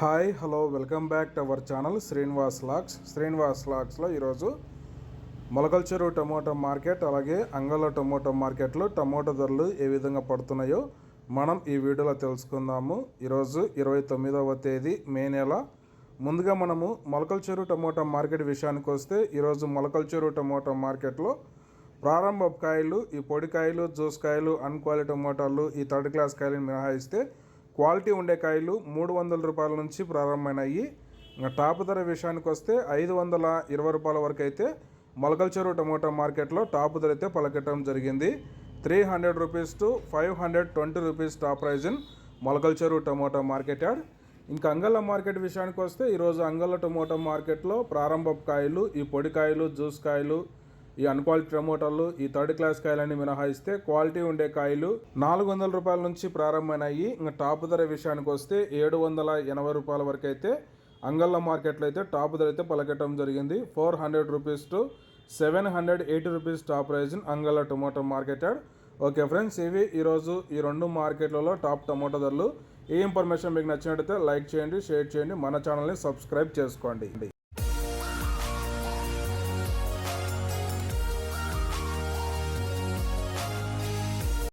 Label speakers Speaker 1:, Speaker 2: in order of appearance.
Speaker 1: Hi hello welcome back to our channel Srinivas lakhs. Srinivas లాక్స్లో ఈరోజు Molakalacheruvu tomato market అలాగే అంగళ tomato మార్కెట్లో టమోటో ధరలు ఏ విధంగా పడుతున్నాయో మనం ఈ వీడియోలో తెలుసుకుందాము. ఈరోజు ఇరవై తొమ్మిదవ తేదీ మే నెల. ముందుగా మనము మొలకల్చెరు టమోటా మార్కెట్ విషయానికి వస్తే ఈరోజు మొలకల్చెరు టమోటా మార్కెట్లో ప్రారంభ కాయలు ఈ పొడికాయలు జ్యూస్ కాయలు అన్క్వాలిటీ టమోటాలు ఈ థర్డ్ క్లాస్ కాయలను మినహాయిస్తే క్వాలిటీ ఉండే కాయలు మూడు వందల రూపాయల నుంచి ప్రారంభమైనాయి. ఇంకా టాప్ ధర విషయానికి వస్తే ఐదు వందల ఇరవై రూపాయల వరకు అయితే మొలకల చెరువు టమోటా మార్కెట్లో టాప్ ధర అయితే పలకటం జరిగింది. Three hundred rupees to five hundred twenty rupees top price in Molakalacheruvu tomato market yard ఇంకా అంగళ్ళ మార్కెట్ విషయానికి వస్తే ఈరోజు అంగళ్ళ టమోటా మార్కెట్లో ప్రారంభ కాయలు ఈ పొడి కాయలు జ్యూస్ కాయలు ఈ అన్క్వాలిటీ టమోటాలు ఈ థర్డ్ క్లాస్ కాయలన్నీ మినహాయిస్తే క్వాలిటీ ఉండే కాయలు నాలుగు వందల రూపాయల నుంచి ప్రారంభమైనాయి. ఇంకా టాప్ ధర విషయానికి వస్తే ఏడు వందల ఎనభై రూపాయల వరకు అయితే అంగళ్ళ మార్కెట్లో అయితే టాప్ ధర అయితే పలకటం జరిగింది. Four hundred rupees to seven hundred eighty rupees top price అంగళ్ళ tomato marketed. Okay friends ఇవి ఈరోజు ఈ రెండు మార్కెట్లలో టాప్ టమోటో ధరలు. ఈ ఇన్ఫర్మేషన్ మీకు నచ్చినట్టయితే లైక్ చేయండి షేర్ చేయండి. మన ఛానల్ని సబ్స్క్రైబ్ చేసుకోండి.